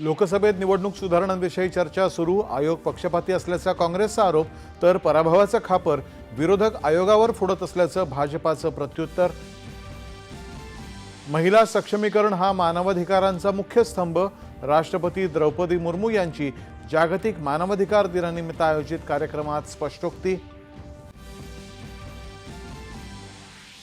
लोकसभेत निवडणूक सुधारणांविषयी चर्चा सुरू. आयोग पक्षपाती असल्याचा काँग्रेसचा आरोप तर पराभवाचं खापर विरोधक आयोगावर फोडत असल्याचं भाजपाचं प्रत्युत्तर. महिला सक्षमीकरण हा मानवाधिकारांचा मुख्य स्तंभ. राष्ट्रपती द्रौपदी मुर्मू यांची जागतिक मानवाधिकार दिनानिमित्त आयोजित कार्यक्रमात स्पष्टोक्ती.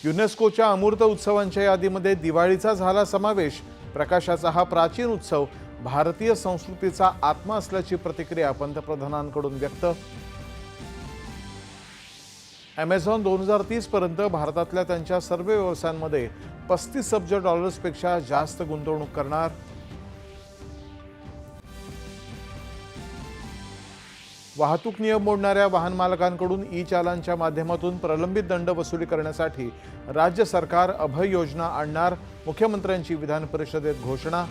युनेस्कोच्या अमूर्त उत्सवांच्या यादीमध्ये दिवाळीचा झाला समावेश. प्रकाशाचा हा प्राचीन उत्सव भारतीय संस्कृतीचा आत्मा असल्याची प्रतिक्रिया पंतप्रधानांकडून व्यक्त. ॲमेझॉन दोन हजार तीसपर्यंत भारतातल्या त्यांच्या सर्व व्यवसायांमध्ये पस्तीस अब्ज डॉलर्सपेक्षा जास्त गुंतवणूक करणार. वाहतूक नियम मोडणाऱ्या वाहन मालकांकडून ई चालांच्या माध्यमातून प्रलंबित दंड वसुली करण्यासाठी राज्य सरकार अभय योजना आणणार मुख्यमंत्र्यांची विधान परिषदेत घोषणा.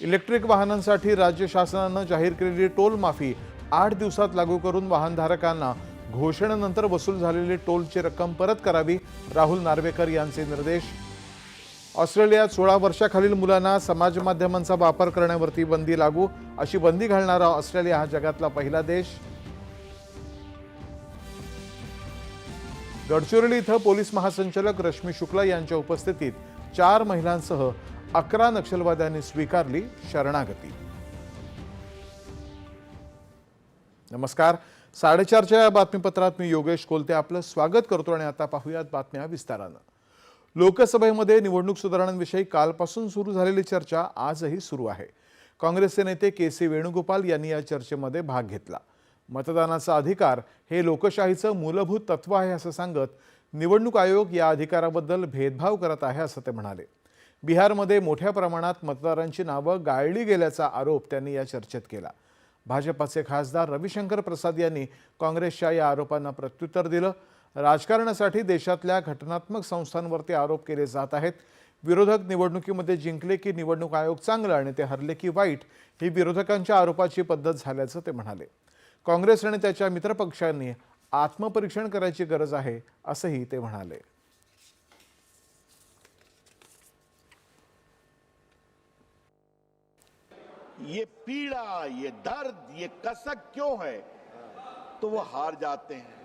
इलेक्ट्रिक वाहनांसाठी राज्य शासनानं जाहीर केलेली टोल माफी आठ दिवसात लागू करून वाहनधारकांना घोषणेनंतर वसूल झालेली टोलची रक्कम परत करावी राहुल नार्वेकर यांचे निर्देश. ऑस्ट्रेलियात सोळा वर्षाखालील मुलांना समाज माध्यमांचा वापर करण्यावरती बंदी लागू अशी बंदी घालणारा ऑस्ट्रेलिया हा जगातला पहिला देश. गडचिरोली इथं पोलीस महासंचालक रश्मी शुक्ला यांच्या उपस्थितीत चार महिलांसह अकरा नक्षलवाद्यांनी स्वीकारली शरणागती. नमस्कार. साडेचारच्या या बातमीपत्रात मी योगेश कोलते आपलं स्वागत करतो आणि आता पाहूयात बातम्या विस्तारानं. लोकसभेमध्ये निवडणूक सुधारणांविषयी कालपासून सुरू झालेली चर्चा आजही सुरू आहे. काँग्रेसचे नेते के सी वेणुगोपाल यांनी या चर्चेमध्ये भाग घेतला. मतदानाचा अधिकार हे लोकशाहीचं मूलभूत तत्व आहे असं सांगत निवडणूक आयोग या अधिकाराबद्दल भेदभाव करत आहे असं ते म्हणाले. बिहारमध्ये मोठ्या प्रमाणात मतदारांची नावं गाळली गेल्याचा आरोप त्यांनी या चर्चेत केला. भाजपाचे खासदार रविशंकर प्रसाद यांनी काँग्रेसच्या या आरोपांना प्रत्युत्तर दिलं. राजकारणासाठी देशातल्या घटनात्मक संस्थांवरती आरोप केले जात आहेत. विरोधक निवडणुकीमध्ये जिंकले की निवडणूक आयोग चांगलं आणि ते हरले की वाईट ही विरोधकांच्या आरोपाची पद्धत झाल्याचं ते म्हणाले. काँग्रेस आणि त्याच्या मित्रपक्षांनी आत्मपरीक्षण करायची गरज आहे असंही ते म्हणाले. ये पीड़ा ये दर्द ये कसक क्यों है? तो वो हार जाते हैं।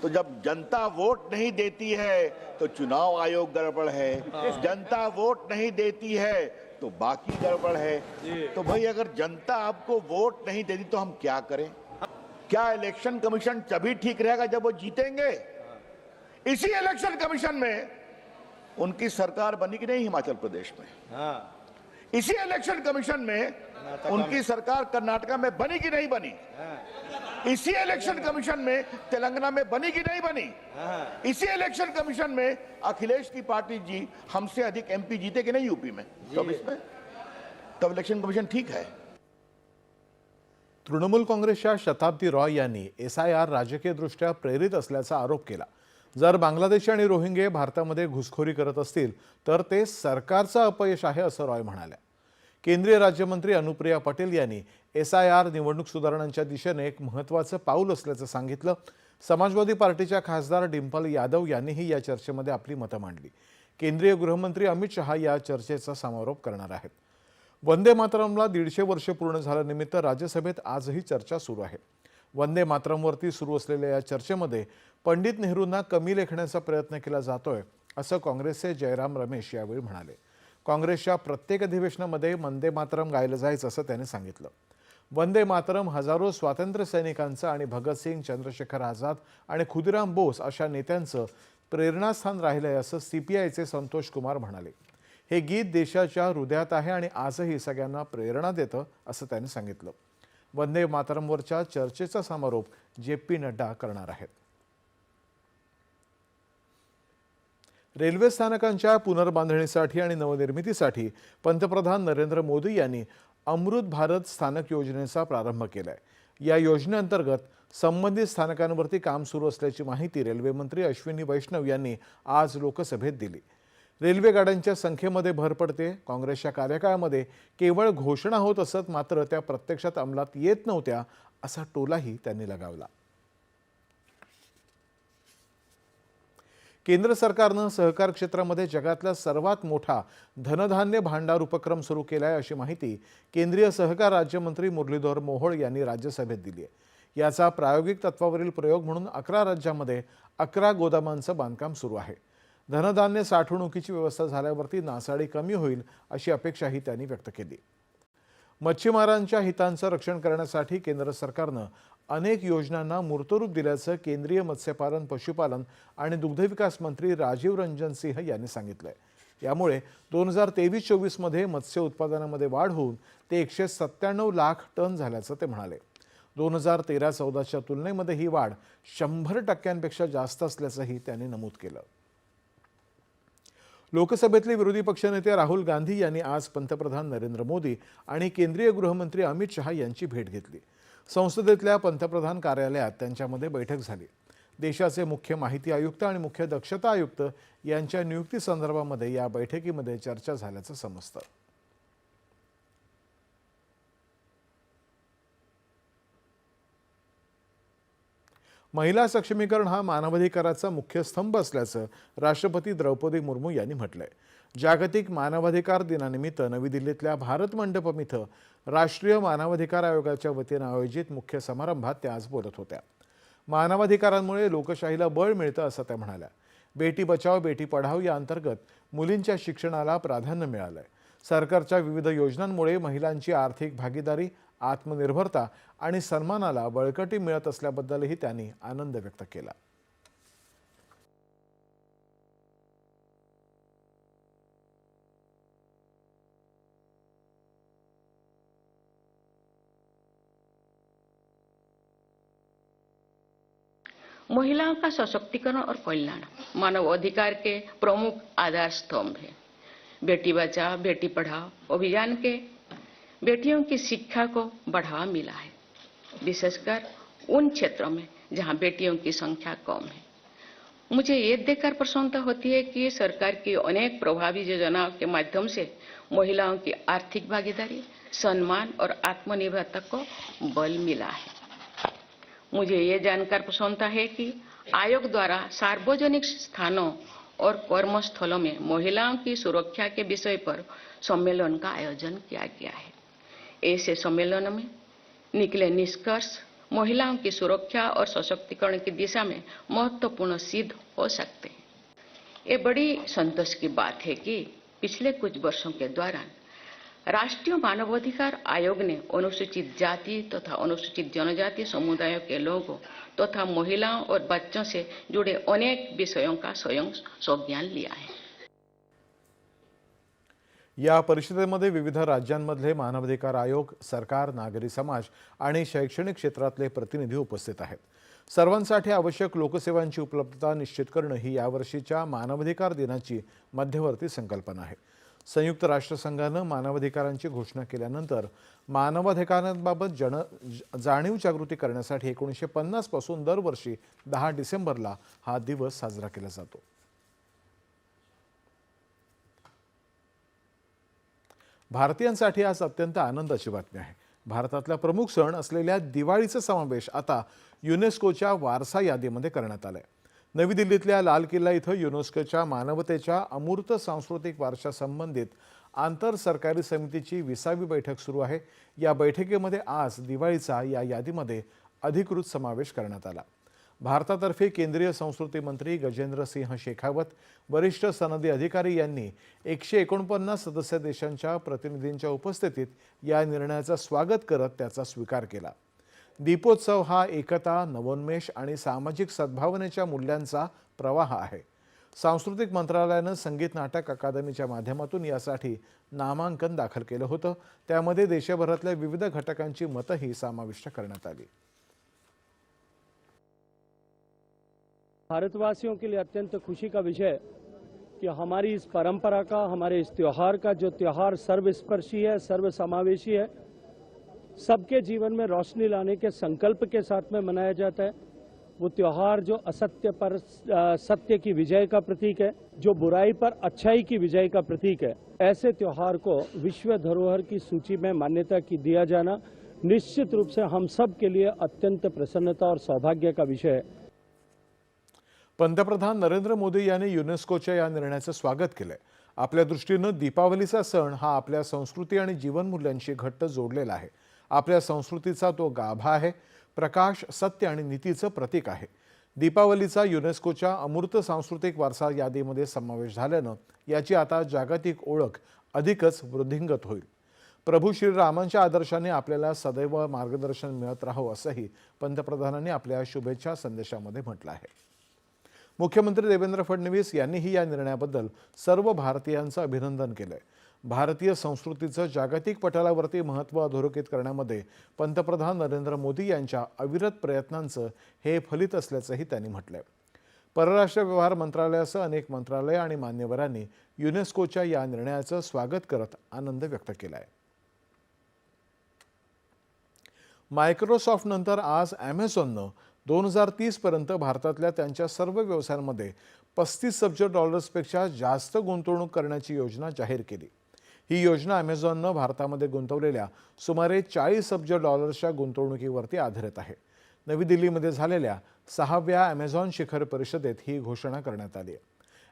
तो जब जनता वोट नहीं देती है तो चुनाव आयोग गड़बड़ है। जनता वोट नहीं देती है तो बाकी गड़बड़ है। तो भाई अगर जनता आपको वोट नहीं देती तो हम क्या करें? क्या इलेक्शन कमीशन तभी ठीक रहेगा जब वो जीतेंगे? इसी इलेक्शन कमीशन में उनकी सरकार बनी कि नहीं हिमाचल प्रदेश में? हाँ। इसी इलेक्शन कमीशन में उनकी सरकार कर्नाटका में बनी कि नहीं बनी? इसी इलेक्शन कमीशन में तेलंगाना में बनी कि नहीं बनी? इसी इलेक्शन कमीशन में अखिलेश की पार्टी जी हमसे अधिक एमपी जीते कि नहीं यूपी में? तब इसमें? तब इलेक्शन कमीशन ठीक है? तृणमूल काँग्रेसच्या शताब्दी रॉय यांनी एस आय आर राजकीयदृष्ट्या प्रेरित असल्याचा आरोप केला. जर बांगलादेशी आणि रोहिंगे भारतामध्ये घुसखोरी करत असतील तर ते सरकारचं अपयश आहे असं रॉय म्हणाल्या. केंद्रीय राज्यमंत्री अनुप्रिया पटेल यांनी एस आय आर निवडणूक सुधारणांच्या दिशेने एक महत्त्वाचं पाऊल असल्याचं सांगितलं. समाजवादी पार्टीच्या खासदार डिंपल यादव यांनीही या चर्चेमध्ये आपली मतं मांडली. केंद्रीय गृहमंत्री अमित शहा या चर्चेचा समारोप करणार आहेत. वंदे मातरमला दीडशे वर्ष पूर्ण झाल्यानिमित्त राज्यसभेत आजही चर्चा सुरू आहे. वंदे मातरमवरती सुरू असलेल्या या चर्चेमध्ये पंडित नेहरूंना कमी लेखण्याचा प्रयत्न केला जातोय असं काँग्रेसचे जयराम रमेश यावेळी म्हणाले. काँग्रेसच्या प्रत्येक अधिवेशनामध्ये वंदे मातरम गायलं जायचं असं त्यांनी सांगितलं. वंदे मातरम हजारो स्वातंत्र्य सैनिकांचं आणि भगतसिंग चंद्रशेखर आझाद आणि खुदिराम बोस अशा नेत्यांचं प्रेरणास्थान राहिलं आहे असं सी पी आयचे संतोष कुमार म्हणाले. हे गीत देशाच्या हृदयात आहे आणि आजही सगळ्यांना प्रेरणा देतं असं त्यांनी सांगितलं. वंदे मातरमवरच्या चर्चेचा समारोप जे पी नड्डा करणार आहेत. रेल्वे स्थानकांच्या पुनर्बांधणीसाठी आणि नवनिर्मितीसाठी पंतप्रधान नरेंद्र मोदी यांनी अमृत भारत स्थानक योजनेचा प्रारंभ केला आहे या योजनेअंतर्गत संबंधित स्थानकांवरती काम सुरू असल्याची माहिती रेल्वेमंत्री अश्विनी वैष्णव यांनी आज लोकसभेत दिली. रेल्वे गाड्यांच्या संख्येमध्ये भर पडते. काँग्रेसच्या कार्यकाळामध्ये केवळ घोषणा होत असत मात्र त्या प्रत्यक्षात अंमलात येत नव्हत्या असा टोलाही त्यांनी लगावला. केंद्र सरकारनं सहकार क्षेत्रामध्ये जगातला सर्वात मोठा धनधान्य भांडार उपक्रम सुरू केला आहे अशी माहिती केंद्रीय सहकार राज्यमंत्री मुरलीधर मोहोळ यांनी राज्यसभेत दिली आहे याचा प्रायोगिक तत्वावरील प्रयोग म्हणून अकरा राज्यामध्ये अकरा गोदामांचं बांधकाम सुरू आहे. धनधान्य साठवणुकीची व्यवस्था झाल्यावरती नासाडी कमी होईल अशी अपेक्षाही त्यांनी व्यक्त केली. मच्छीमारांच्या हितांचं रक्षण करण्यासाठी केंद्र सरकारनं अनेक योजनांना मूर्तरूप दिल्याचं केंद्रीय मत्स्यपालन पशुपालन आणि दुग्धविकास मंत्री राजीव रंजन सिंह यांनी सांगितलंय. यामुळे दोन हजार तेवीस चोवीसमध्ये मत्स्य उत्पादनामध्ये वाढ होऊन ते एकशे सत्त्याण्णव लाख टन झाल्याचं ते म्हणाले. दोन हजार तेरा चौदाच्या तुलनेमध्ये ही वाढ शंभर टक्क्यांपेक्षा जास्त असल्याचंही त्यांनी नमूद केलं. लोकसभेतले विरोधी पक्षनेते राहुल गांधी यांनी आज पंतप्रधान नरेंद्र मोदी आणि केंद्रीय गृहमंत्री अमित शहा यांची भेट घेतली. संसदेतल्या पंतप्रधान कार्यालयात त्यांच्यामध्ये बैठक झाली. देशाचे मुख्य माहिती आयुक्त आणि मुख्य दक्षता आयुक्त यांच्या नियुक्तीसंदर्भामध्ये या बैठकीमध्ये चर्चा झाल्याचं समजतं. महिला सक्षमीकरण हा मानवाधिकाराचा मुख्य स्तंभ असल्याचं राष्ट्रपती द्रौपदी मुर्मू यांनी म्हटलंय. जागतिक मानवाधिकार दिनानिमित्त नवी दिल्लीतल्या भारत मंडपम इथं राष्ट्रीय मानवाधिकार आयोगाच्या वतीनं आयोजित मुख्य समारंभात त्या आज बोलत होत्या. मानवाधिकारांमुळे लोकशाहीला बळ मिळतं असं त्या म्हणाल्या. बेटी बचाव बेटी पढाव या अंतर्गत मुलींच्या शिक्षणाला प्राधान्य मिळालंय. सरकारच्या विविध योजनांमुळे महिलांची आर्थिक भागीदारी आत्मनिर्भरता आणि सन्मानाला बळकटी मिळत असल्याबद्दलही त्यांनी आनंद व्यक्त केला. महिलाओं का सशक्तिकरण और कल्याण मानव अधिकार के प्रमुख आधार स्तंभ है। बेटी बचाओ बेटी पढ़ाओ अभियान के बेटियों की शिक्षा को बढ़ावा मिला है, विशेषकर उन क्षेत्रों में जहाँ बेटियों की संख्या कम है। मुझे ये देखकर प्रसन्नता होती है कि सरकार की अनेक प्रभावी योजनाओं के माध्यम से महिलाओं की आर्थिक भागीदारी, सम्मान और आत्मनिर्भरता को बल मिला है। मुझे ये जानकर प्रसन्नता है कि आयोग द्वारा सार्वजनिक स्थानों और कर्मस्थलों में महिलाओं की सुरक्षा के विषय पर सम्मेलन का आयोजन किया गया है। ऐसे सम्मेलन में निकले निष्कर्ष महिलाओं की सुरक्षा और सशक्तिकरण की दिशा में महत्वपूर्ण सिद्ध हो सकते हैं। ये बड़ी संतोष की बात है कि पिछले कुछ वर्षों के दौरान राष्ट्रीय मानवाधिकार आयोग ने अनुसूचित जाति तथा अनुसूचित जनजाति समुदायों के लोगों तथा महिलाओं और बच्चों से जुड़े अनेक विषयों का स्वयं संज्ञान लिया है। या परिषदेमध्ये विविध राज्यांमधले मानवाधिकार आयोग सरकार नागरी समाज आणि शैक्षणिक क्षेत्रातले प्रतिनिधी उपस्थित आहेत. सर्वांसाठी आवश्यक लोकसेवांची उपलब्धता निश्चित करणं ही यावर्षीच्या मानवाधिकार दिनाची मध्यवर्ती संकल्पना आहे. संयुक्त राष्ट्रसंघानं मानवाधिकारांची घोषणा केल्यानंतर मानवाधिकारांबाबत जन जाणीव जागृती करण्यासाठी एकोणीसशे पन्नासपासून दरवर्षी दहा डिसेंबरला हा दिवस साजरा केला जातो. भारतीयांसाठी आज अत्यंत आनंदाची बातमी आहे. भारतातला प्रमुख सण असलेल्या दिवाळीचा समावेश आता युनेस्कोच्या वारसा यादीमध्ये करण्यात आलाय. नवी दिल्लीतल्या लाल किल्ला इथं युनेस्कोच्या मानवतेच्या अमूर्त सांस्कृतिक वारशासंबंधित आंतर सरकारी समितीची विसावी बैठक सुरू आहे. या बैठकीमध्ये आज दिवाळीचा या यादीमध्ये अधिकृत समावेश करण्यात आला. भारतातर्फे केंद्रीय संस्कृती मंत्री गजेंद्र सिंह शेखावत वरिष्ठ सनदी अधिकारी यांनी एकशे एकोणपन्नास सदस्य देशांच्या प्रतिनिधींच्या उपस्थितीत या निर्णयाचं स्वागत करत त्याचा स्वीकार केला. दीपोत्सव हा एकता नवोन्मेष आणि सामाजिक सद्भावनेच्या मूल्यांचा प्रवाह आहे. सांस्कृतिक मंत्रालयानं संगीत नाटक अकादमीच्या माध्यमातून यासाठी नामांकन दाखल केलं होतं. त्यामध्ये देशभरातल्या विविध घटकांची मतंही समाविष्ट करण्यात आली. भारतवासियों के लिए अत्यंत खुशी का विषय कि हमारी इस परंपरा का, हमारे इस त्योहार का जो त्यौहार सर्वस्पर्शी है सर्व समावेशी है, सबके जीवन में रोशनी लाने के संकल्प के साथ में मनाया जाता है। वो त्यौहार जो असत्य पर सत्य की विजय का प्रतीक है, जो बुराई पर अच्छाई की विजय का प्रतीक है। ऐसे त्यौहार को विश्व धरोहर की सूची में मान्यता की दिया जाना निश्चित रूप से हम सब के लिए अत्यंत प्रसन्नता और सौभाग्य का विषय है। पंतप्रधान नरेंद्र मोदी यांनी युनेस्कोच्या या निर्णयाचं स्वागत केलंय. आपल्या दृष्टीनं दीपावलीचा सण हा आपल्या संस्कृती आणि जीवनमूल्यांशी घट्ट जोडलेला आहे. आपल्या संस्कृतीचा तो गाभा आहे. प्रकाश सत्य आणि नीतीचं प्रतीक आहे. दीपावलीचा युनेस्कोच्या अमूर्त सांस्कृतिक वारसा यादीमध्ये समावेश झाल्यानं याची आता जागतिक ओळख अधिकच वृद्धिंगत होईल. प्रभू श्रीरामांच्या आदर्शाने आपल्याला सदैव मार्गदर्शन मिळत राहो असंही पंतप्रधानांनी आपल्या शुभेच्छा संदेशामध्ये म्हटलं आहे. मुख्यमंत्री देवेंद्र फडणवीस यांनीही या निर्णयाबद्दल सर्व भारतीयांचं अभिनंदन केलंय. भारतीय संस्कृतीचं जागतिक पटलावरती महत्त्व अधोरेखित करण्यामध्ये पंतप्रधान नरेंद्र मोदी यांच्या अविरत प्रयत्नांचं हे फलित असल्याचंही त्यांनी म्हटलंय. परराष्ट्र व्यवहार मंत्रालयासह अनेक मंत्रालय आणि मान्यवरांनी युनेस्कोच्या या निर्णयाचं स्वागत करत आनंद व्यक्त केला आहे मायक्रोसॉफ्ट नंतर आज ॲमेझॉननं दोन हजार तीसपर्यंत भारतातल्या त्यांच्या सर्व व्यवसायांमध्ये पस्तीस अब्ज डॉलर्सपेक्षा जास्त गुंतवणूक करण्याची योजना जाहीर केली. ही योजना ॲमेझॉननं भारतामध्ये गुंतवलेल्या सुमारे चाळीस अब्ज डॉलर्सच्या गुंतवणुकीवरती आधारित आहे. नवी दिल्लीमध्ये झालेल्या सहाव्या ॲमेझॉन शिखर परिषदेत ही घोषणा करण्यात आली आहे.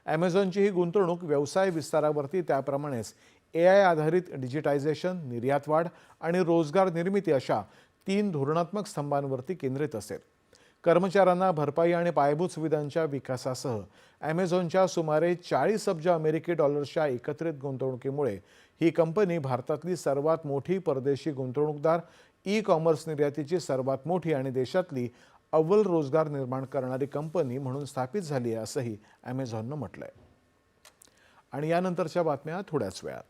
ॲमेझॉनची ही गुंतवणूक व्यवसाय विस्तारावरती त्याप्रमाणेच ए आय आधारित डिजिटायझेशन निर्यातवाढ आणि रोजगार निर्मिती अशा तीन धोरणात्मक स्तंभांवरती केंद्रित असेल. कर्मचाऱ्यांना भरपाई आणि पायाभूत सुविधांच्या विकासासह ॲमेझॉनच्या सुमारे चाळीस अब्ज अमेरिकी डॉलर्सच्या एकत्रित गुंतवणुकीमुळे ही कंपनी भारतातली सर्वात मोठी परदेशी गुंतवणूकदार ई कॉमर्स निर्यातीची सर्वात मोठी आणि देशातली अव्वल रोजगार निर्माण करणारी कंपनी म्हणून स्थापित झाली आहे असंही ॲमेझॉननं म्हटलंय. आणि यानंतरच्या बातम्या थोड्याच वेळात.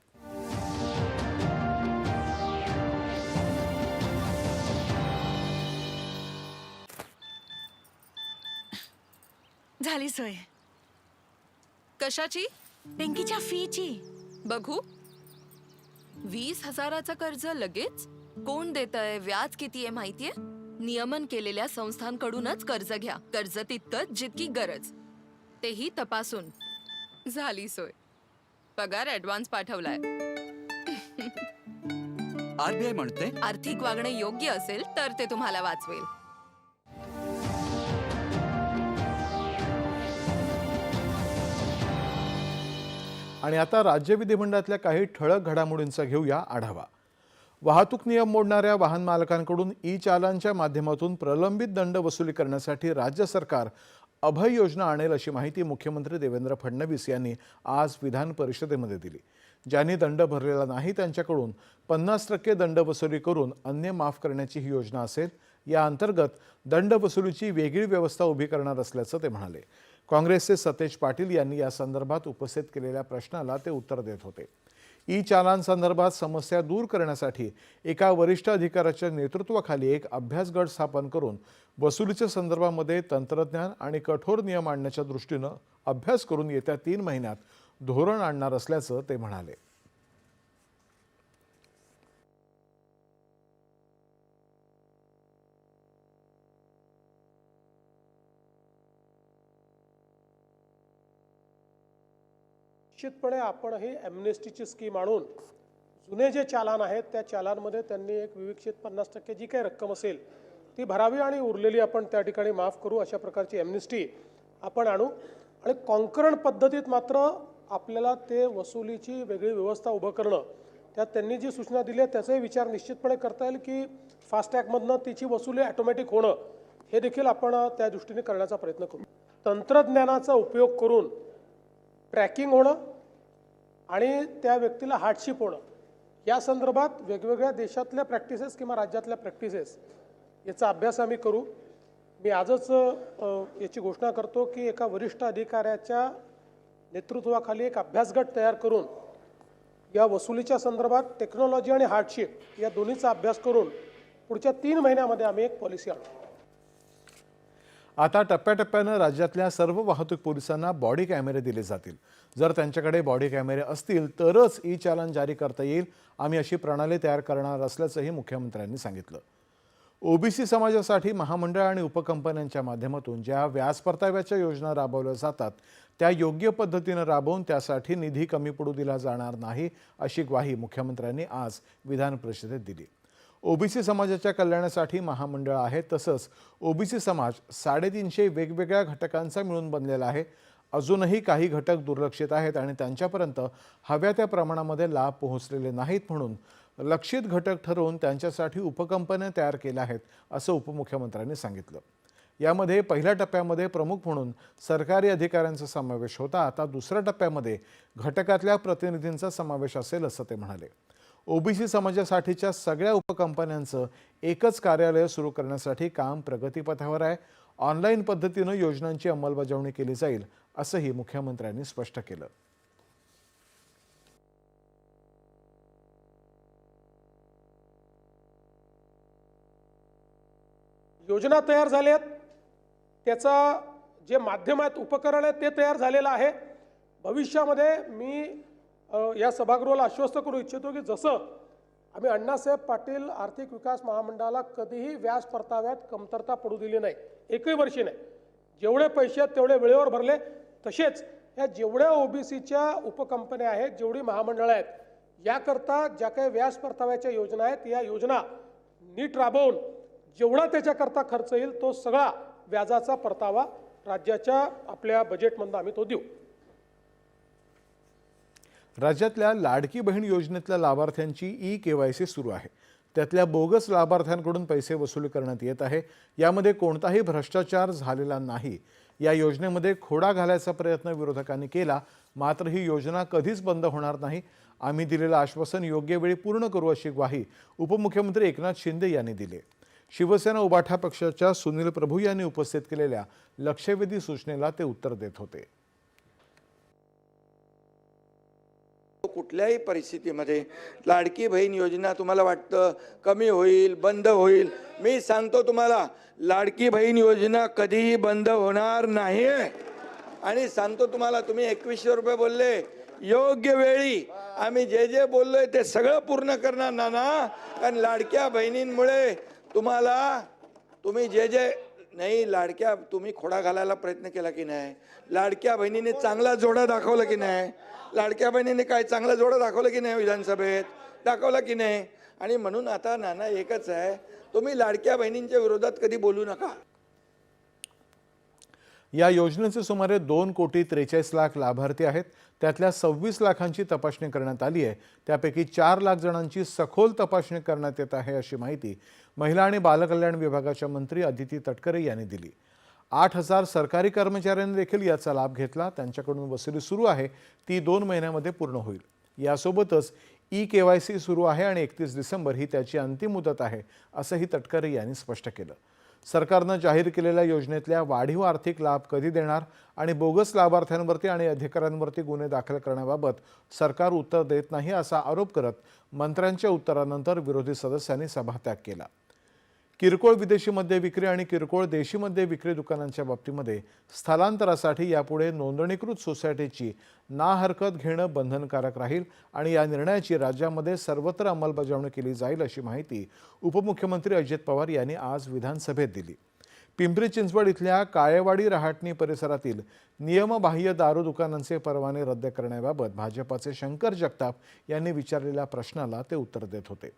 झाली सोय. कशाची? पिंकीच्या फीची. बघू. वीस हजाराचं कर्ज लगेच? कोण देत आहे व्याज किती आहे माहितीये? नियमन केलेल्या संस्थांकडूनच कर्ज घ्या. कर्ज तितकंच जितकी गरज. तेही तपासून. झाली सोय. पगार ऍडव्हान्स पाठवलाय. आरबीआय म्हणते आर्थिक वागणे योग्य असेल तर ते तुम्हाला वाचवेल. आणि आता राज्य विधिमंडळातल्या काही ठळक घडामोडींचा घेऊया आढावा. वाहतूक नियम मोडणाऱ्या वाहन मालकांकडून ई चालांच्या माध्यमातून प्रलंबित दंड वसुली करण्यासाठी राज्य सरकार अभय योजना आणेल अशी माहिती मुख्यमंत्री देवेंद्र फडणवीस यांनी आज विधान परिषदेमध्ये दिली. ज्यांनी दंड भरलेला नाही त्यांच्याकडून पन्नास टक्के दंड वसुली करून अन्य माफ करण्याची ही योजना असेल या अंतर्गत दंड वसुलीची वेगळी व्यवस्था उभी करणार असल्याचं ते म्हणाले. काँग्रेसचे सतेज पाटील यांनी या संदर्भात उपस्थित केलेल्या प्रश्नाला ते उत्तर देत होते. ई चालांसंदर्भात समस्या दूर करण्यासाठी एका वरिष्ठ अधिकाऱ्याच्या नेतृत्वाखाली एक अभ्यास गट स्थापन करून वसुलीच्या संदर्भामध्ये तंत्रज्ञान आणि कठोर नियम आणण्याच्या दृष्टीनं अभ्यास करून येत्या तीन महिन्यात धोरण आणणार असल्याचं ते म्हणाले. निश्चितपणे आपण ही ॲम्नेस्टीची स्कीम आणून जुने जे चालान आहेत त्या चालानमध्ये त्यांनी एक विविक्षित पन्नास टक्के जी काही रक्कम असेल ती भरावी आणि उरलेली आपण त्या ठिकाणी माफ करू अशा प्रकारची ॲम्नेस्टी आपण आणू. आणि कॉन्करण पद्धतीत मात्र आपल्याला ते वसुलीची वेगळी व्यवस्था उभं करणं त्यात त्यांनी जी सूचना दिली आहे त्याचाही विचार निश्चितपणे करता येईल की फास्टॅगमधनं तिची वसुली ॲटोमॅटिक होणं हे देखील आपण त्या दृष्टीने करण्याचा प्रयत्न करू. तंत्रज्ञानाचा उपयोग करून ट्रॅकिंग होणं आणि त्या व्यक्तीला हार्डशिप होणं या संदर्भात वेगवेगळ्या देशातल्या प्रॅक्टिसेस किंवा राज्यातल्या प्रॅक्टिसेस याचा अभ्यास आम्ही करू. मी आजच याची घोषणा करतो की एका वरिष्ठ अधिकाऱ्याच्या नेतृत्वाखाली एक अभ्यासगट तयार करून या वसुलीच्या संदर्भात टेक्नॉलॉजी आणि हार्डशिप या दोन्हीचा अभ्यास करून पुढच्या तीन महिन्यामध्ये आम्ही एक पॉलिसी आणू. आता टप्प्याटप्प्यानं राज्यातल्या सर्व वाहतूक पोलिसांना बॉडी कॅमेरे दिले जातील. जर त्यांच्याकडे बॉडी कॅमेरे असतील तरच ई चालन जारी करता येईल. आम्ही अशी प्रणाली तयार करणार असल्याचंही मुख्यमंत्र्यांनी सांगितलं. ओबीसी समाजासाठी महामंडळ आणि उपकंपन्यांच्या माध्यमातून ज्या व्याज परताव्याच्या योजना राबवल्या जातात त्या योग्य पद्धतीनं राबवून त्यासाठी निधी कमी पडू दिला जाणार नाही अशी ग्वाही मुख्यमंत्र्यांनी आज विधान परिषदेत दिली. ओबीसी समाजाच्या कल्याणासाठी महामंडळ आहे. तसंच ओबीसी समाज साडेतीनशे वेगवेगळ्या घटकांचा मिळून बनलेला आहे. अजूनही काही घटक दुर्लक्षित आहेत आणि त्यांच्यापर्यंत हव्या त्या प्रमाणामध्ये लाभ पोहोचलेले नाहीत म्हणून लक्षित घटक ठरवून त्यांच्यासाठी उपकंपन्या तयार केल्या आहेत असं उपमुख्यमंत्र्यांनी सांगितलं. यामध्ये पहिल्या टप्प्यामध्ये प्रमुख म्हणून सरकारी अधिकाऱ्यांचा समावेश होता. आता दुसऱ्या टप्प्यामध्ये घटकातल्या प्रतिनिधींचा समावेश असेल असं ते म्हणाले. ओबीसी समाजासाठीच्या सगळ्या उपकंपन्यांचं एकच कार्यालय सुरू करण्यासाठी काम प्रगतीपथावर आहे. ऑनलाईन पद्धतीनं योजनांची अंमलबजावणी केली जाईल असंही मुख्यमंत्र्यांनी स्पष्ट केलं. योजना तयार झाल्या आहेत त्याचा जे माध्यम आहेत उपकरण आहे ते तयार झालेलं आहे. भविष्यामध्ये मी या सभागृहाला आश्वस्त करू इच्छितो की जसं आम्ही अण्णासाहेब पाटील आर्थिक विकास महामंडळाला कधीही व्याज परताव्यात कमतरता पडू दिली नाही. एकही वर्षी नाही. जेवढे पैसे आहेत तेवढे वेळेवर भरले. तसेच या जेवढ्या ओबीसीच्या उपकंपन्या आहेत जेवढी महामंडळं आहेत याकरता ज्या काही व्याज परताव्याच्या योजना आहेत या योजना नीट राबवून जेवढा त्याच्याकरता खर्च येईल तो सगळा व्याजाचा परतावा राज्याच्या आपल्या बजेटमधून आम्ही तो देऊ. राज्यातल्या लाडकी बहीण योजनेतल्या लाभार्थ्यांची ई के वाय सी सुरू आहे. त्यातल्या बोगस लाभार्थ्यांकडून पैसे वसूल करण्यात येत आहे. यामध्ये कोणताही भ्रष्टाचार झालेला नाही. या योजनेमध्ये खोडा घालायचा प्रयत्न विरोधकांनी केला. मात्र ही योजना कधीच बंद होणार नाही. आम्ही दिलेलं आश्वासन योग्य वेळी पूर्ण करू अशी ग्वाही उपमुख्यमंत्री एकनाथ शिंदे यांनी दिली. शिवसेना उबाठा पक्षाच्या सुनील प्रभू यांनी उपस्थित केलेल्या लक्षवेधी सूचनेला ते उत्तर देत होते. कुठल्याही परिस्थितीमध्ये लाडकी बहीण योजना तुम्हाला वाटतं कमी होईल बंद होईल? मी सांगतो तुम्हाला लाडकी बहीण योजना कधीही बंद होणार नाही आणि सांगतो तुम्हाला तुम्ही एकवीसशे रुपये बोलले योग्य वेळी. आम्ही जे जे बोललोय ते सगळं पूर्ण करणार ना ना? कारण लाडक्या बहिणींमुळे तुम्हाला तुम्ही जे जे नाही लाडक्या तुम्ही खोडा घालायला प्रयत्न केला की नाही? लाडक्या बहिणीने चांगला जोडा दाखवला की नाही? लाडक्या बहिणीने काय चांगलं जोडं दाखवलं की नाही विधानसभेत? दाखवला की नाही? आणि म्हणून आता नाना एकच आहे तुम्ही लाडक्या बहिणींच्या विरोधात कधी बोलू नका. या योजनेचे सुमारे दोन कोटी त्रेचाळीस लाख लाभार्थी आहेत. त्यातल्या सव्वीस लाखांची तपासणी करण्यात आली आहे. त्यापैकी चार लाख जणांची सखोल तपासणी करण्यात येत आहे अशी माहिती महिला आणि बालकल्याण विभागाच्या मंत्री अदिती तटकरे यांनी दिली. आठ हजार सरकारी कर्मचाऱ्यांनी देखील याचा लाभ घेतला. त्यांच्याकडून वसुली सुरू आहे. ती दोन महिन्यामध्ये पूर्ण होईल. यासोबतच ई के वाय सी सुरू आहे आणि एकतीस डिसेंबर ही त्याची अंतिम मुदत आहे असंही तटकरे यांनी स्पष्ट केलं. सरकारनं जाहीर केलेल्या योजनेतल्या वाढीव आर्थिक लाभ कधी देणार आणि बोगस लाभार्थ्यांवरती आणि अधिकाऱ्यांवरती गुन्हे दाखल करण्याबाबत सरकार उत्तर देत नाही असा आरोप करत मंत्र्यांच्या उत्तरानंतर विरोधी सदस्यांनी सभात्याग केला. किरकोळ विदेशी मद्य विक्री आणि किरकोळ देशी मद्य विक्री दुकानांच्या बाबतीमध्ये स्थलांतरासाठी यापुढे नोंदणीकृत सोसायटीची ना हरकत घेणं बंधनकारक राहील आणि या निर्णयाची राज्यामध्ये सर्वत्र अंमलबजावणी केली जाईल अशी माहिती उपमुख्यमंत्री अजित पवार यांनी आज विधानसभेत दिली. पिंपरी चिंचवड इथल्या काळेवाडी रहाटणी परिसरातील नियमबाह्य दारू दुकानांचे परवाने रद्द करण्याबाबत भाजपाचे शंकर जगताप यांनी विचारलेल्या प्रश्नाला ते उत्तर देत होते.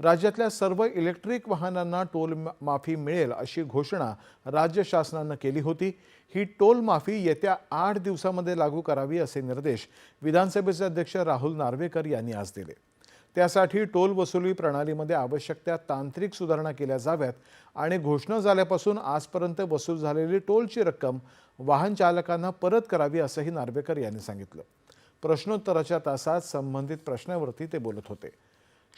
राज्यातल्या सर्व इलेक्ट्रिक वाहनांना टोल माफी मिळेल अशी घोषणा राज्य शासनानं केली होती. ही टोल माफी येत्या आठ दिवसामध्ये लागू करावी असे निर्देश विधानसभेचे अध्यक्ष राहुल नार्वेकर यांनी आज दिले. त्यासाठी टोल वसुली प्रणालीमध्ये आवश्यक त्या तांत्रिक सुधारणा केल्या जाव्यात आणि घोषणा झाल्यापासून आजपर्यंत वसूल झालेली टोलची रक्कम वाहन चालकांना परत करावी असंही नार्वेकर यांनी सांगितलं. प्रश्नोत्तराच्या तासात संबंधित प्रश्नावरती ते बोलत होते.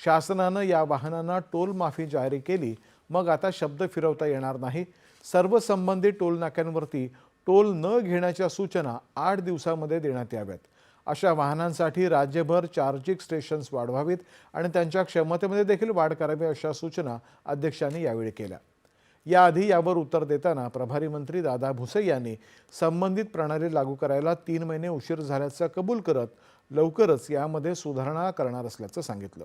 शासनानं या वाहनांना टोल माफी जारी केली. मग आता शब्द फिरवता येणार नाही. सर्व संबंधित टोल नाक्यांवरती टोल न घेण्याच्या सूचना आठ दिवसामध्ये देण्यात याव्यात. अशा वाहनांसाठी राज्यभर चार्जिंग स्टेशन्स वाढवावीत आणि त्यांच्या क्षमतेमध्ये देखील वाढ करावी अशा सूचना अध्यक्षांनी यावेळी केल्या. याआधी यावर उत्तर देताना प्रभारी मंत्री दादा भुसे यांनी संबंधित प्रणाली लागू करायला तीन महिने उशीर झाल्याचं कबूल करत लवकरच यामध्ये सुधारणा करणार असल्याचं सांगितलं.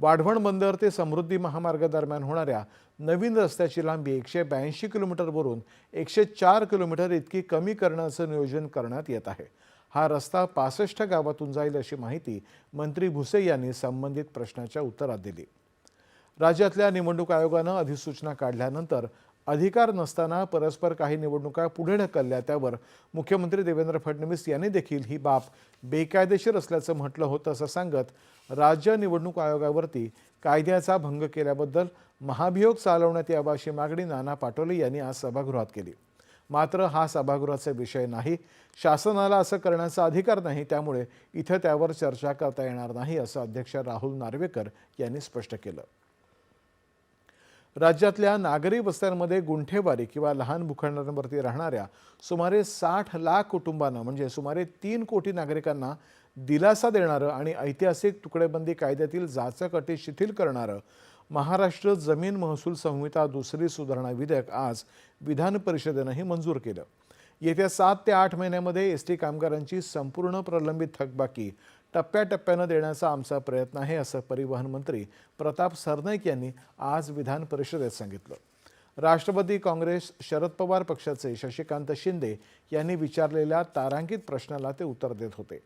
वाढवण बंदर ते समृद्धी महामार्गादरम्यान होणाऱ्या नवीन रस्त्याची लांबी एकशे ब्याऐंशी किलोमीटरवरून एकशे चार किलोमीटर इतकी कमी करण्याचं नियोजन करण्यात येत आहे. हा रस्ता पासष्ट गावातून जाईल अशी माहिती मंत्री भुसे यांनी संबंधित प्रश्नाच्या उत्तरात दिली. राज्यातल्या निवडणूक आयोगानं अधिसूचना काढल्यानंतर अधिकार नसताना परस्पर काही निवडणुका पुढे ढकलल्या त्यावर मुख्यमंत्री देवेंद्र फडणवीस यांनी देखील ही बाब बेकायदेशीर असल्याचं म्हटलं होतं असं सांगत राज्य निवडणूक आयोगावरती कायद्याचा भंग केल्याबद्दल महाभियोग चालवण्यात यावा अशी मागणी नाना पाटोले यांनी आज सभागृहात केली. मात्र हा सभागृहाचा विषय नाही. शासनाला असं करण्याचा अधिकार नाही त्यामुळे इथं त्यावर चर्चा करता येणार नाही असं अध्यक्ष राहुल नार्वेकर यांनी स्पष्ट केलं. राज्यातल्या नागरी वस्त्यांमध्ये गुंठेवारी किंवा लहान भूखंडांवरती राहणाऱ्या सुमारे साठ लाख कुटुंबांना म्हणजे सुमारे तीन कोटी नागरिकांना दिलासा देणारं आणि ऐतिहासिक तुकडेबंदी कायद्यातील जाचक अटी शिथिल करणारं महाराष्ट्र जमीन महसूल संहिता दुसरी सुधारणा विधेयक आज विधान परिषदेनंही मंजूर केलं. येत्या सात ते आठ महिन्यामध्ये एस टी कामगारांची संपूर्ण प्रलंबित थकबाकी टप्प्याटप्प्यानं देण्याचा आमचा प्रयत्न आहे असं परिवहन मंत्री प्रताप सरनाईक यांनी आज विधान परिषदेत सांगितलं. राष्ट्रवादी काँग्रेस शरद पवार पक्षाचे शशिकांत शिंदे यांनी विचारलेल्या तारांकित प्रश्नाला ते उत्तर देत होते.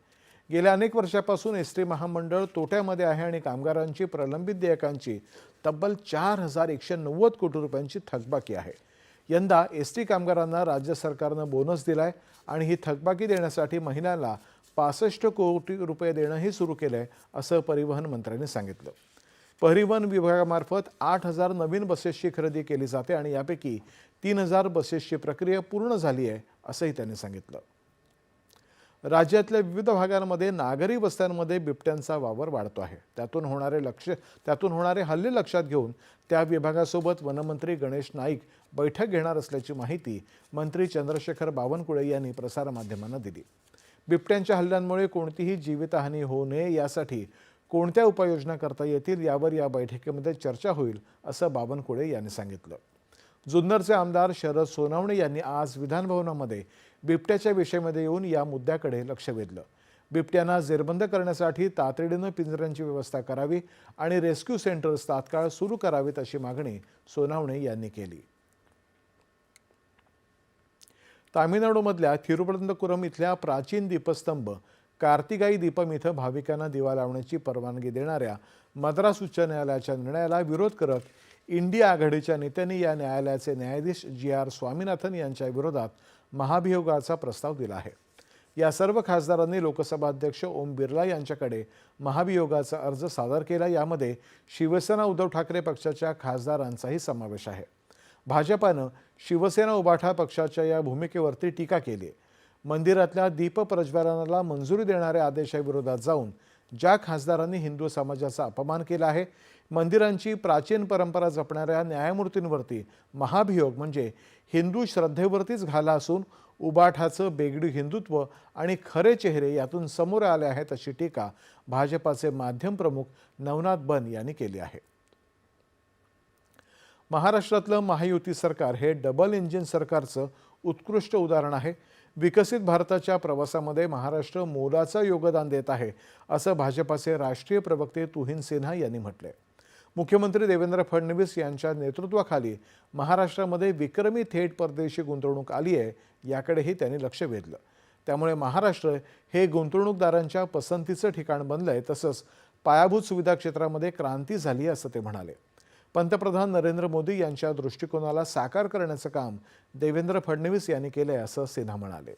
गेल्या अनेक वर्षापासून एस टी महामंडळ तोट्यामध्ये आहे आणि कामगारांची प्रलंबित देयकांची तब्बल चार हजार एकशे नव्वद कोटी रुपयांची थकबाकी आहे. यंदा एस टी कामगारांना राज्य सरकारनं बोनस दिलाय आणि ही थकबाकी देण्यासाठी महिन्याला पासष्ट कोटी रुपये देणंही सुरू केलं आहे असं परिवहन मंत्र्यांनी सांगितलं. परिवहन विभागामार्फत आठ हजार नवीन बसेसची खरेदी केली जाते आणि यापैकी तीन हजार बसेसची प्रक्रिया पूर्ण झाली आहे असंही त्यांनी सांगितलं. राज्यातल्या विविध भागांमध्ये नागरी वस्त्यांमध्ये बिबट्यांचा वावर वाढतो आहे. त्यातून होणारे लक्ष त्यातून होणारे हल्ले लक्षात घेऊन त्या विभागासोबत वनमंत्री गणेश नाईक बैठक घेणार असल्याची माहिती मंत्री चंद्रशेखर बावनकुळे यांनी प्रसारमाध्यमांना दिली. बिबट्यांच्या हल्ल्यांमुळे कोणतीही जीवितहानी होऊ नये यासाठी कोणत्या उपाययोजना करता येतील यावर या बैठकीमध्ये चर्चा होईल असं बावनकुळे यांनी सांगितलं. जुन्नरचे आमदार शरद सोनवणे यांनी आज विधानभवनामध्ये बिबट्याच्या विषयामध्ये येऊन या मुद्द्याकडे लक्ष वेधलं. बिबट्यांना जेरबंद करण्यासाठी तातडीनं पिंजऱ्यांची व्यवस्था करावी आणि रेस्क्यू सेंटर्स तात्काळ सुरू करावीत अशी मागणी सोनावणे यांनी केली. तामिळनाडूमधल्या थिरुवनंतपुरम इथल्या प्राचीन दीपस्तंभ कार्तिकाई दीपम इथं भाविकांना दिवा लावण्याची परवानगी देणाऱ्या मद्रास उच्च न्यायालयाच्या निर्णयाला विरोध करत इंडिया आघाडीच्या नेत्यांनी या न्यायालयाचे न्यायाधीश जी आर स्वामीनाथन यांच्या विरोधात महाभियोगाचा प्रस्ताव दिला आहे. या सर्व खासदारांनी लोकसभा अध्यक्ष ओम बिर्ला यांच्याकडे महाभियोगाचा अर्ज सादर केला. यामध्ये शिवसेना उद्धव ठाकरे पक्षाच्या खासदारांचाही समावेश आहे. भाजपानं शिवसेना उबाठा पक्षाच्या या भूमिकेवरती टीका केली आहे. मंदिरातल्या दीपप्रज्वलनाला मंजुरी देणाऱ्या आदेशाविरोधात जाऊन ज्या खासदारांनी हिंदू समाजाचा अपमान केला आहे मंदिरांची प्राचीन परंपरा जपणाऱ्या न्यायमूर्तींवरती महाभियोग म्हणजे हिंदू श्रद्धेवरतीच घाला असून उबाठाचं बेगडी हिंदुत्व आणि खरे चेहरे यातून समोर आले आहेत अशी टीका भाजपाचे माध्यम प्रमुख नवनाथ बन यांनी केली आहे. महाराष्ट्रातलं महायुती सरकार हे डबल इंजिन सरकारचं उत्कृष्ट उदाहरण आहे. विकसित भारताच्या प्रवासामध्ये महाराष्ट्र मोलाचं योगदान देत आहे असं भाजपाचे राष्ट्रीय प्रवक्ते तुहिन सिन्हा यांनी म्हटले मुख्यमंत्री देवेंद्र फडणवीस यांच्या नेतृत्वाखाली महाराष्ट्रामध्ये विक्रमी थेट परदेशी गुंतवणूक आली आहे याकडेही त्यांनी लक्ष वेधलं. त्यामुळे महाराष्ट्र हे गुंतवणूकदारांच्या पसंतीचं ठिकाण बनलं आहे तसंच पायाभूत सुविधा क्षेत्रामध्ये क्रांती झाली असं ते म्हणाले. पंतप्रधान नरेंद्र मोदी यांच्या दृष्टिकोनाला साकार करण्याचं काम देवेंद्र फडणवीस यांनी केलंय असं सिन्हा म्हणाले.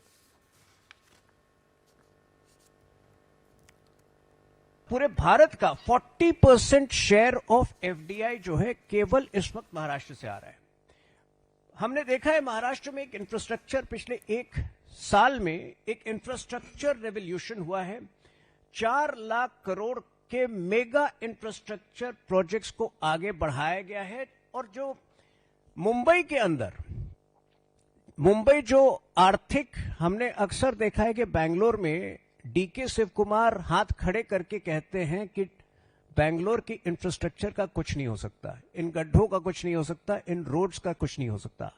पूरे भारत का 40 परसेंट शेयर ऑफ एफडीआई जो है केवल इस वक्त महाराष्ट्र से आ रहा है। हमने देखा है महाराष्ट्र में एक इंफ्रास्ट्रक्चर पिछले एक साल में एक इंफ्रास्ट्रक्चर रेवोल्यूशन हुआ है। चार लाख करोड़ के मेगा इंफ्रास्ट्रक्चर प्रोजेक्ट्स को आगे बढ़ाया गया है और जो मुंबई के अंदर, मुंबई जो आर्थिक, हमने अक्सर देखा है कि बैंगलोर में डीके शिव कुमार हाथ खड़े करके कहते हैं कि बैंगलोर की इंफ्रास्ट्रक्चर का कुछ नहीं हो सकता, इन गड्ढों का कुछ नहीं हो सकता, इन रोड्स का कुछ नहीं हो सकता।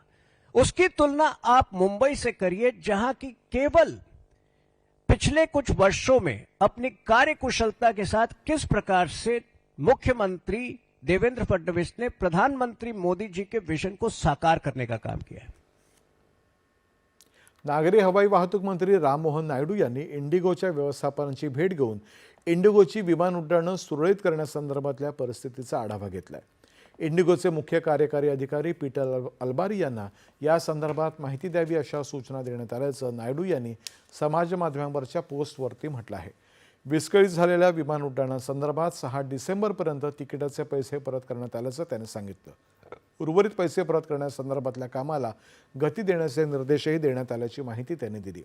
उसकी तुलना आप मुंबई से करिए, जहाँ की केवल पिछले कुछ वर्षों में अपनी कार्यकुशलता के साथ किस प्रकार से मुख्यमंत्री देवेंद्र फडणवीस ने प्रधानमंत्री मोदी जी के विजन को साकार करने का काम किया है? नागरी हवाई वाहतूक मंत्री राममोहन नायडू यांनी इंडिगोच्या व्यवस्थापनाची भेट घेऊन इंडिगोची विमान उड्डाणं सुरळीत करण्यासंदर्भातल्या परिस्थितीचा आढावा घेतलाय. इंडिगोचे मुख्य कार्यकारी अधिकारी पीटर अल- यांना या संदर्भात माहिती द्यावी अशा सूचना देण्यात आल्याचं नायडू यांनी समाज माध्यमांवरच्या पोस्टवरती म्हटलं आहे. विस्कळीत झालेल्या विमान उड्डाणासंदर्भात सहा डिसेंबरपर्यंत तिकिटाचे पैसे परत करण्यात आल्याचं त्यांनी सांगितलं. उर्वरित पैसे परत करण्यासंदर्भातल्या कामाला गती देण्याचे निर्देशही देण्यात आल्याची माहिती त्यांनी दिली.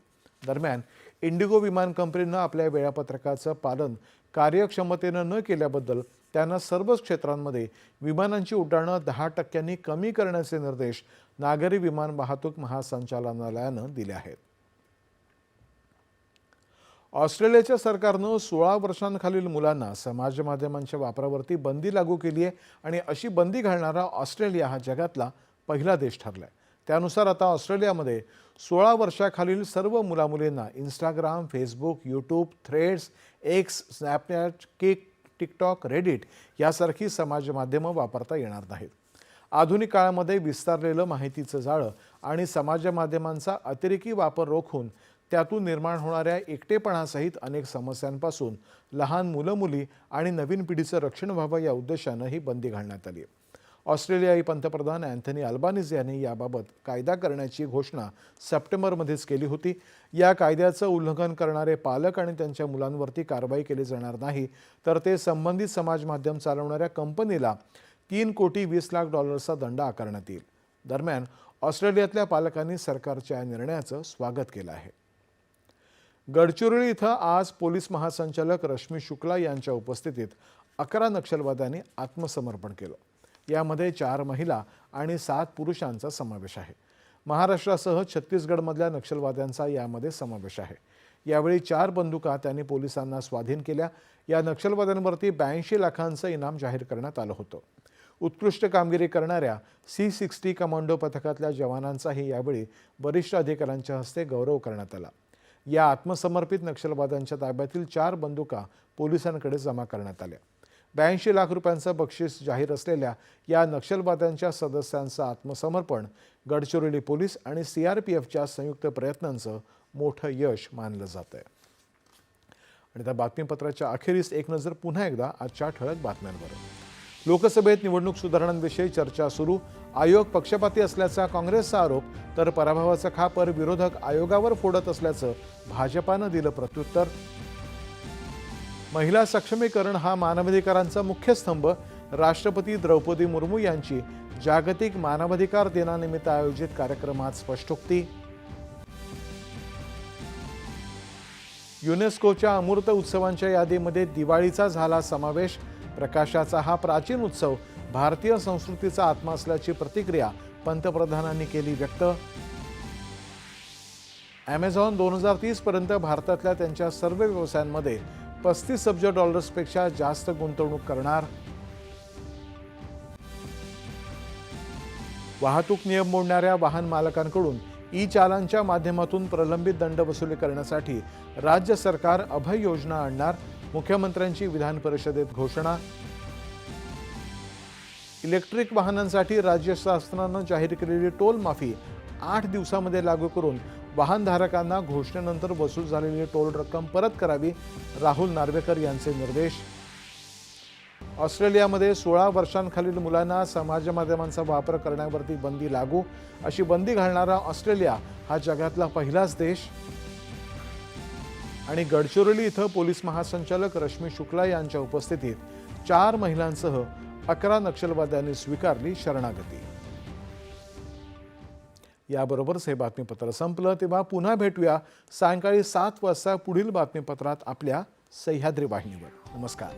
दरम्यान इंडिगो विमान कंपनीनं आपल्या वेळापत्रकाचं पालन कार्यक्षमतेनं न केल्याबद्दल त्यांना सर्वच क्षेत्रांमध्ये विमानांची उड्डाणं दहा टक्क्यांनी कमी करण्याचे निर्देश नागरी विमान वाहतूक महासंचालनालयानं दिले आहेत. ऑस्ट्रेलियाच्या सरकारनं सोळा वर्षांखालील मुलांना समाज माध्यमांच्या वापरावरती बंदी लागू केली आहे आणि अशी बंदी घालणारा ऑस्ट्रेलिया हा जगातला पहिला देश ठरला आहे त्यानुसार आता ऑस्ट्रेलियामध्ये सोळा वर्षाखालील सर्व मुलामुलींना Instagram Facebook YouTube Threads X Snapchat Kick TikTok Reddit यासारखी समाज माध्यमं वापरता येणार नाहीत. आधुनिक काळामध्ये विस्तारलेलं माहितीचं जाळं आणि समाज माध्यमांचा अतिरेकी वापर रोखून त्यातून निर्माण होणाऱ्या एकटेपणासहित अनेक समस्यांपासून लहान मुलं मुली आणि नवीन पिढीचं रक्षण व्हावं या उद्देशानं ही बंदी घालण्यात आली आहे. ऑस्ट्रेलियाई पंतप्रधान अँथनी अल्बानिज यांनी याबाबत कायदा करण्याची घोषणा सप्टेंबरमध्येच केली होती. या कायद्याचं उल्लंघन करणारे पालक आणि त्यांच्या मुलांवरती कारवाई केली जाणार नाही तर ते संबंधित समाज माध्यम चालवणाऱ्या कंपनीला तीन कोटी वीस लाख डॉलर्सचा दंड आकारण्यात येईल. दरम्यान ऑस्ट्रेलियातल्या पालकांनी सरकारच्या या निर्णयाचं स्वागत केलं आहे. गडचिरोली इथं आज पोलीस महासंचालक रश्मी शुक्ला यांच्या उपस्थितीत अकरा नक्षलवाद्यांनी आत्मसमर्पण केलं. यामध्ये चार महिला आणि सात पुरुषांचा समावेश आहे. महाराष्ट्रासह छत्तीसगडमधल्या नक्षलवाद्यांचा यामध्ये समावेश आहे. यावेळी चार बंदुका त्यांनी पोलिसांना स्वाधीन केल्या. या नक्षलवाद्यांवरती ब्याऐंशी लाखांचं इनाम जाहीर करण्यात आलं होतं. उत्कृष्ट कामगिरी करणाऱ्या सी सिक्स्टी कमांडो पथकातल्या जवानांचाही यावेळी वरिष्ठ अधिकाऱ्यांच्या हस्ते गौरव करण्यात आला. या आत्मसमर्पित नक्षलवाद्यांच्या ताब्यातील चार बंदुका पोलिसांकडे जमा करण्यात आल्या. ब्याऐंशी लाख रुपयांचं बक्षीस जाहीर असलेल्या या नक्षलवाद्यांच्या सदस्यांचं आत्मसमर्पण गडचिरोली पोलीस आणि सी आर पी एफच्या संयुक्त प्रयत्नांचं मोठं यश मानलं जात आहे आणि त्या बातमीपत्राच्या अखेरीस एक नजर पुन्हा एकदा आजच्या ठळक बातम्यांवर. लोकसभेत निवडणूक सुधारणांविषयी चर्चा सुरू. आयोग पक्षपाती असल्याचा काँग्रेसचा आरोप तर पराभवाचा खापर विरोधक आयोगावर फोडत असल्याचं भाजपानं दिलं प्रत्युत्तर. महिला सक्षमीकरण हा मानवाधिकारांचा मुख्य स्तंभ. राष्ट्रपती द्रौपदी मुर्मू यांची जागतिक मानवाधिकार दिनानिमित्त आयोजित कार्यक्रमात स्पष्टोक्ती. युनेस्कोच्या अमूर्त उत्सवांच्या यादीमध्ये दिवाळीचा झाला समावेश. प्रकाशाचा हा प्राचीन उत्सव भारतीय संस्कृतीचा आत्मा असल्याची प्रतिक्रिया पंतप्रधानांनी केली व्यक्त. ॲमेझॉन दोन हजार तीसपर्यंत भारतातल्या त्यांच्या सर्व व्यवसायांमध्ये पस्तीस अब्ज डॉलर्सपेक्षा जास्त गुंतवणूक करणार. वाहतूक नियम मोडणाऱ्या वाहन मालकांकडून ई चालांच्या माध्यमातून प्रलंबित दंड वसुली करण्यासाठी राज्य सरकार अभय योजना आणणार मुख्यमंत्र्यांची विधान परिषदेत घोषणा. इलेक्ट्रिक वाहनांसाठी राज्य शासनानं जाहीर केलेली टोल माफी आठ दिवसामध्ये लागू करून वाहनधारकांना घोषणेनंतर वसूल झालेली टोल रक्कम परत करावी राहुल नार्वेकर यांचे निर्देश. ऑस्ट्रेलियामध्ये सोळा वर्षांखालील मुलांना समाज माध्यमांचा वापर करण्यावरती बंदी लागू अशी बंदी घालणारा ऑस्ट्रेलिया हा जगातला पहिलाच देश. आणि गडचिरोली इथं पोलीस महासंचालक रश्मी शुक्ला यांच्या उपस्थितीत चार महिलांसह अकरा नक्षलवाद्यांनी स्वीकारली शरणागती. याबरोबरच हे बातमीपत्र संपलं. तेव्हा पुन्हा भेटूया सायंकाळी सात वाजता पुढील बातमीपत्रात आपल्या सह्याद्री वाहिनीवर. नमस्कार.